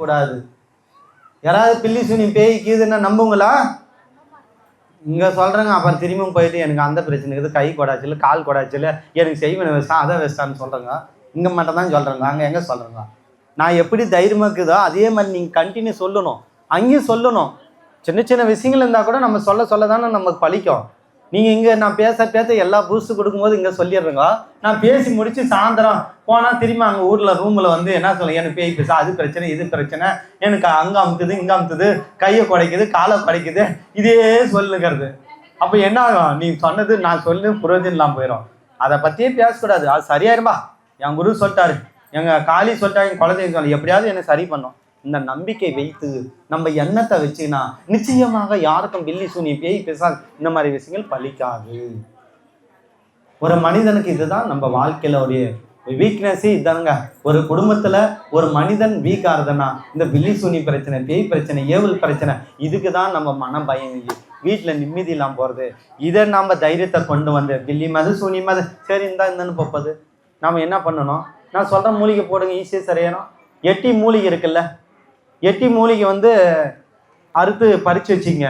கூடாது யாராவது பில்லி சுனி பேய் கீதுன்னா நம்புங்களா? இங்கே சொல்கிறேங்க அப்புறம் திரும்பியும் போயிட்டு எனக்கு அந்த பிரச்சனை இருக்குது கை கொடாச்சில் கால் கொடாச்சில் எனக்கு செய்வன வச்சா அதை வச்சிட்டான்னு சொல்கிறேங்க இங்கே மட்டும் தான் சொல்கிறேங்க அங்கே எங்கே சொல்கிறேங்க நான் எப்படி தைரியமாக இருக்குதோ அதே மாதிரி நீங்கள் கண்டினியூ சொல்லணும். அங்கேயும் சொல்லணும். சின்ன சின்ன விஷயங்கள் இருந்தால் கூட நம்ம சொல்ல சொல்ல தானே நமக்கு பழிக்கும். நீங்கள் இங்கே நான் பேச பேச எல்லா பூஸ்ட் கொடுக்கும்போது இங்கே சொல்லிடுறேங்க. நான் பேசி முடித்து சாயந்தரம் போனால் திரும்பி அங்கே ஊரில் ரூமில் வந்து என்ன சொல்ல எனக்கு பேய் பேச அது பிரச்சனை இது பிரச்சனை எனக்கு அங்கே அமுத்துது இங்கே அமுத்துது கையை குடைக்குது காலை குடைக்குது இதே சொல்லுங்கிறது. அப்போ என்ன ஆகும்? நீ சொன்னது நான் சொல்லு புரோஜனம் போயிடும் அதை பற்றியே பேசக்கூடாது. அது சரியாயிருமா? என் குரு சொல்லிட்டாரு. எங்கள் காளி சொல்லிட்டாங்க என் குழந்தைங்க சொல்ல எப்படியாவது என்னை சரி பண்ணும். இந்த நம்பிக்கை வைத்து நம்ம எண்ணத்தை வச்சுன்னா நிச்சயமாக யாருக்கும் பில்லி சூனி பேய் பேசா இந்த மாதிரி விஷயங்கள் பலிக்காது. ஒரு மனிதனுக்கு இதுதான் நம்ம வாழ்க்கையில ஒரு வீக்னஸே இதானுங்க. ஒரு குடும்பத்துல ஒரு மனிதன் வீக் ஆகுதுன்னா இந்த பில்லி சூனி பிரச்சனை பேய் பிரச்சனை ஏவல் பிரச்சனை இதுக்கு தான் நம்ம மன பயம் வீட்டில் நிம்மதி இல்லாமல் போகிறது இதை நம்ம தைரியத்தை கொண்டு வந்து பில்லி மது சூனி மது சரி இந்தா இந்தன்னு போப்பது. நாம் என்ன பண்ணணும்? நான் சொல்கிற மூலிகை போடுங்க ஈஸியாக சரியானோம் எட்டி மூலிகை இருக்குல்ல எட்டி மூலிகை வந்து அறுத்து பறிச்சு வச்சிங்க.